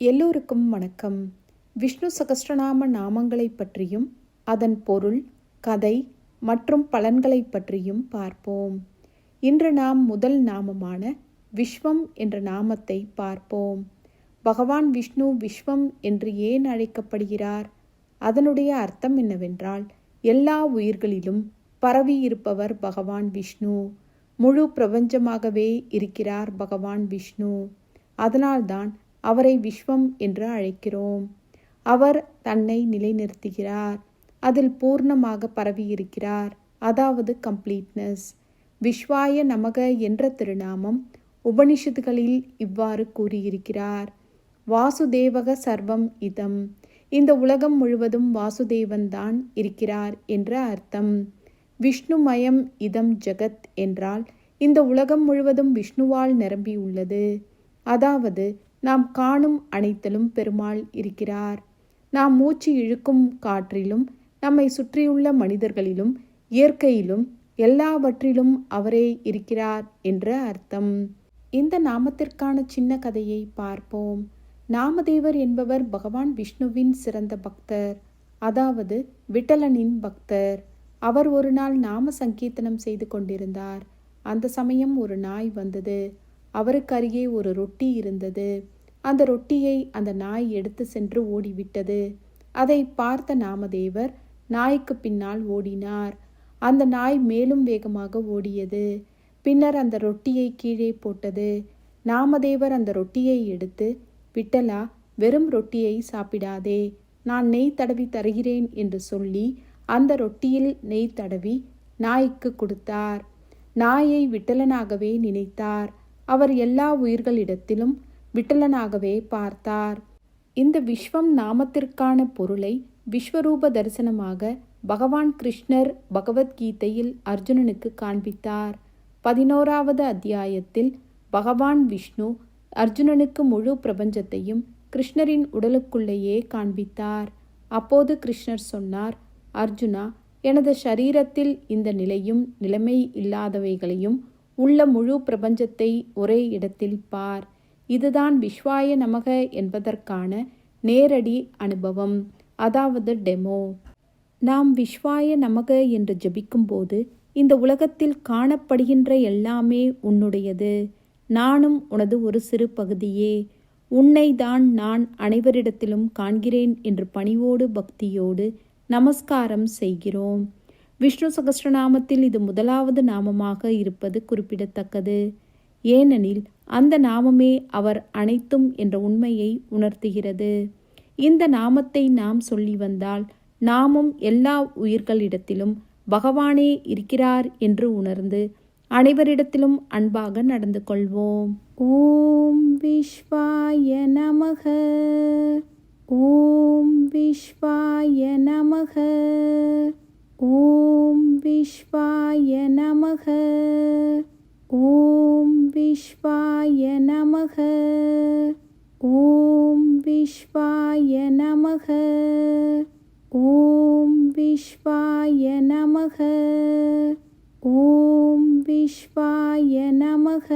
எல்லோருக்கும் வணக்கம். விஷ்ணு சகஸ்ரநாம நாமங்களைப் பற்றியும் அதன் பொருள் கதை மற்றும் பலன்களைப் பற்றியும் பார்ப்போம். இன்று நாம் முதல் நாமமான விஸ்வம் என்ற நாமத்தை பார்ப்போம். பகவான் விஷ்ணு விஸ்வம் என்று ஏன் அழைக்கப்படுகிறார்? அதனுடைய அர்த்தம் என்னவென்றால் எல்லா உயிர்களிலும் பரவி இருப்பவர் பகவான் விஷ்ணு. முழு பிரபஞ்சமாகவே இருக்கிறார் பகவான் விஷ்ணு. அதனால்தான் அவரை விஸ்வம் என்று அழைக்கிறோம். அவர் தன்னை நிலைநிறுத்துகிறார். அதில் பூர்ணமாக பரவியிருக்கிறார். அதாவது கம்ப்ளீட்னஸ் விஸ்வாய நமக என்ற திருநாமம் உபனிஷத்துகளில் இவ்வாறு கூறியிருக்கிறார். வாசுதேவக சர்வம் இதம். இந்த உலகம் முழுவதும் வாசுதேவன்தான் இருக்கிறார் என்ற அர்த்தம். விஷ்ணுமயம் இதம் ஜெகத் என்றால் இந்த உலகம் முழுவதும் விஷ்ணுவால் நிரம்பியுள்ளது. அதாவது நாம் காணும் அனைத்திலும் பெருமாள் இருக்கிறார். நாம் மூச்சு இழுக்கும் காற்றிலும் நம்மை சுற்றியுள்ள மனிதர்களிலும் இயற்கையிலும் எல்லாவற்றிலும் அவரே இருக்கிறார் என்ற அர்த்தம். இந்த நாமத்திற்கான சின்ன கதையை பார்ப்போம். நாமதேவர் என்பவர் பகவான் விஷ்ணுவின் சிறந்த பக்தர். அதாவது விட்டலனின் பக்தர். அவர் ஒரு நாள் நாம சங்கீர்த்தனம் செய்து கொண்டிருந்தார். அந்த சமயம் ஒரு நாய் வந்தது. அவருக்கு அருகே ஒரு ரொட்டி இருந்தது. அந்த ரொட்டியை அந்த நாய் எடுத்து சென்று ஓடிவிட்டது. அதை பார்த்த நாமதேவர் நாய்க்கு பின்னால் ஓடினார். அந்த நாய் மேலும் வேகமாக ஓடியது. பின்னர் அந்த ரொட்டியை கீழே போட்டது. நாமதேவர் அந்த ரொட்டியை எடுத்து விட்டலா வெறும் ரொட்டியை சாப்பிடாதே. நான் நெய் தடவி தருகிறேன் என்று சொல்லி அந்த ரொட்டியில் நெய் தடவி நாய்க்கு கொடுத்தார். நாயை விட்டலனாகவே நினைத்தார். அவர் எல்லா உயிர்களிடத்திலும் விட்டலனாகவே பார்த்தார். இந்த விஸ்வம் நாமத்திற்கான பொருளை விஸ்வரூப தரிசனமாக பகவான் கிருஷ்ணர் பகவத்கீதையில் அர்ஜுனனுக்கு காண்பித்தார். பதினோராவது அத்தியாயத்தில் பகவான் விஷ்ணு அர்ஜுனனுக்கு முழு பிரபஞ்சத்தையும் கிருஷ்ணரின் உடலுக்குள்ளேயே காண்பித்தார். அப்போது கிருஷ்ணர் சொன்னார் அர்ஜுனா எனது சரீரத்தில் இந்த நிலையும் நிலைமை இல்லாதவைகளையும் உள்ள முழு பிரபஞ்சத்தை ஒரே இடத்தில் பார். இதுதான் விஸ்வாய நமக என்பதற்கான நேரடி அனுபவம். அதாவது டெமோ நாம் விஸ்வாய நமக என்று ஜபிக்கும்போது இந்த உலகத்தில் காணப்படுகின்ற எல்லாமே உன்னுடையது. நானும் உனது ஒரு சிறு பகுதியே. உன்னை தான் நான் அனைவரிடத்திலும் காண்கிறேன் என்று பணிவோடு பக்தியோடு நமஸ்காரம் செய்கிறோம். விஷ்ணு சகஸ்ரநாமத்தில் இது முதலாவது நாமமாக இருப்பது குறிப்பிடத்தக்கது. ஏனெனில் அந்த நாமமே அவர் அனைத்தும் என்ற உண்மையை உணர்த்துகிறது. இந்த நாமத்தை நாம் சொல்லி வந்தால் நாமும் எல்லா உயிர்களிடத்திலும் பகவானே இருக்கிறார் என்று உணர்ந்து அனைவரிடத்திலும் அன்பாக நடந்து கொள்வோம். ஓம் விஸ்வாய நமக. ஓம் விஸ்வாய நமக. விஸ்வாய நமக. ஓம் விஸ்வாய நமக. ஓம் விஸ்வாய நமக. ஓம் விஸ்வாய நமக. ஓம் விஸ்வாய நமக.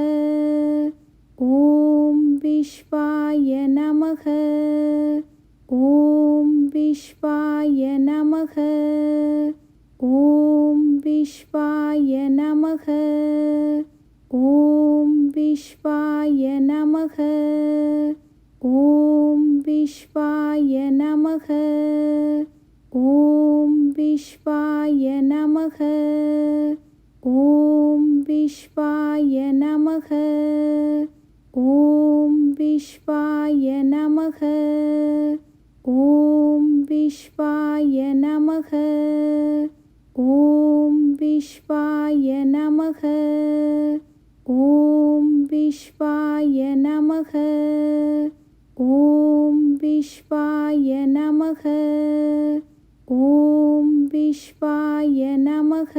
ஓம் விஸ்வாய நமக. ஓம் விஸ்வாய நமக. ஓம் விஸ்வாய நமக. ஓம் விஸ்வாய நமக. ஓம் விஸ்வாய நமக. ஓம் விஸ்வாய நமக. ஓம் விஸ்வாய நமக. ஓம் விஸ்வாய நமக. ஓம் விஸ்வாய நமக. ஓம் விஸ்வாய நமக. ஓம் விஸ்வாய நமக. ஓம் விஸ்வாய நமக. ஓம் விஸ்வாய நமக.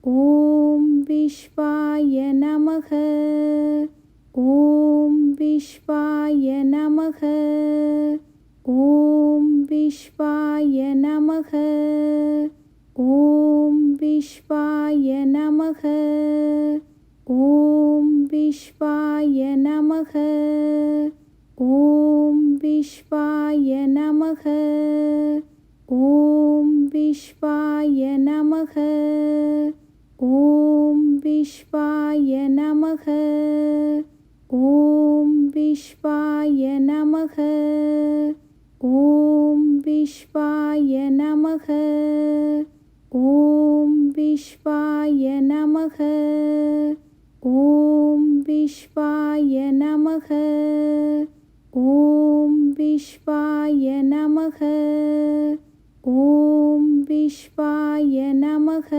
ஓம் விஸ்வாய நமக. ஓம் விஸ்வாய நமக. ஓம் விஸ்வாய நமக. ஓம் விஸ்வாய நமக. ஓம் விஸ்வாய நமக. ஓம் விஸ்வாய நமக. ஓம் விஸ்வாய நமக. ஓம் விஸ்வாய நமக. ஓம் விஸ்வாய நமக. ஓம் விஸ்வாய நமக. ॐ विश्वाय नमः ॐ विश्वाय नमः ॐ विश्वाय नमः ॐ विश्वाय नमः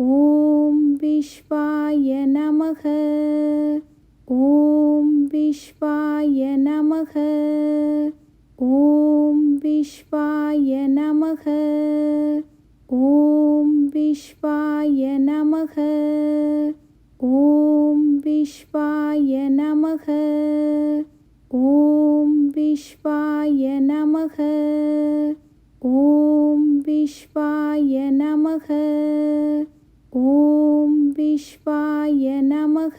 ॐ विश्वाय नमः ॐ विश्वाय नमः ॐ विश्वाय नमः ஓம் விஸ்வாய நமக. ஓம் விஸ்வாய நமக. ஓம் விஸ்வாய நமக. ஓம் விஸ்வாய நமக. ஓம் விஸ்வாய நமக.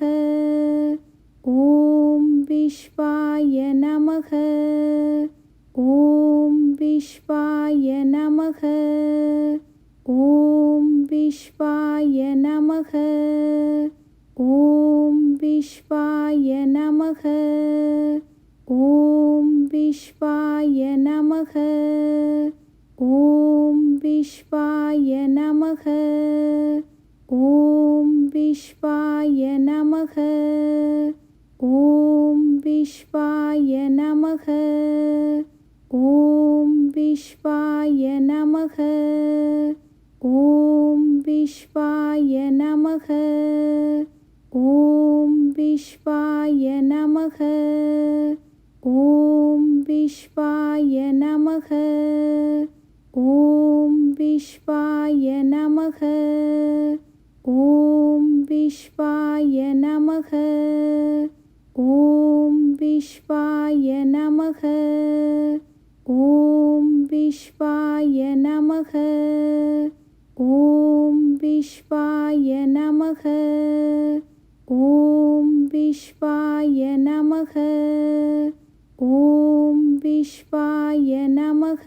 ஓம் விஸ்வாய நமக. ஓம் விஸ்வாய நமக. ॐ विश्वाय नमः ॐ विश्वाय नमः ॐ विश्वाय नमः ॐ विश्वाय नमः ॐ विश्वाय नमः ॐ विश्वाय नमः ॐ विश्वाय नमः ஓம் விஸ்வாய நமக. ஓம் விஸ்வாய நமக. ஓம் விஸ்வாய நமக. ஓம் விஸ்வாய நமக. ஓம் விஸ்வாய நமக. ஓம் விஸ்வாய நமக. ஓம் விஸ்வாய நமக. ஓம் விஸ்வாய நமக. ஓம் விஸ்வாய நமக. ஓம் விஸ்வாய நமக.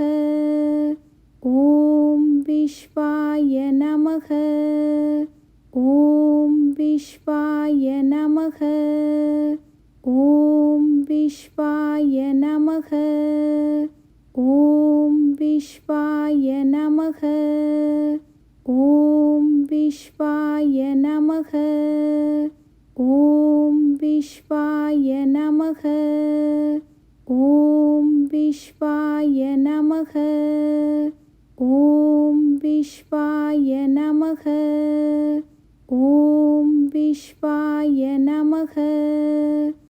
ஓம் விஸ்வாய நமக. ஓம் விஸ்வாய நமக. ஓம் விஸ்வாய விஸ்வாய நமக. ஓம் விஸ்வாய நமக. ஓம் விஸ்வாய நமக. ஓம் விஸ்வாய நமக. ஓம் விஸ்வாய நமக.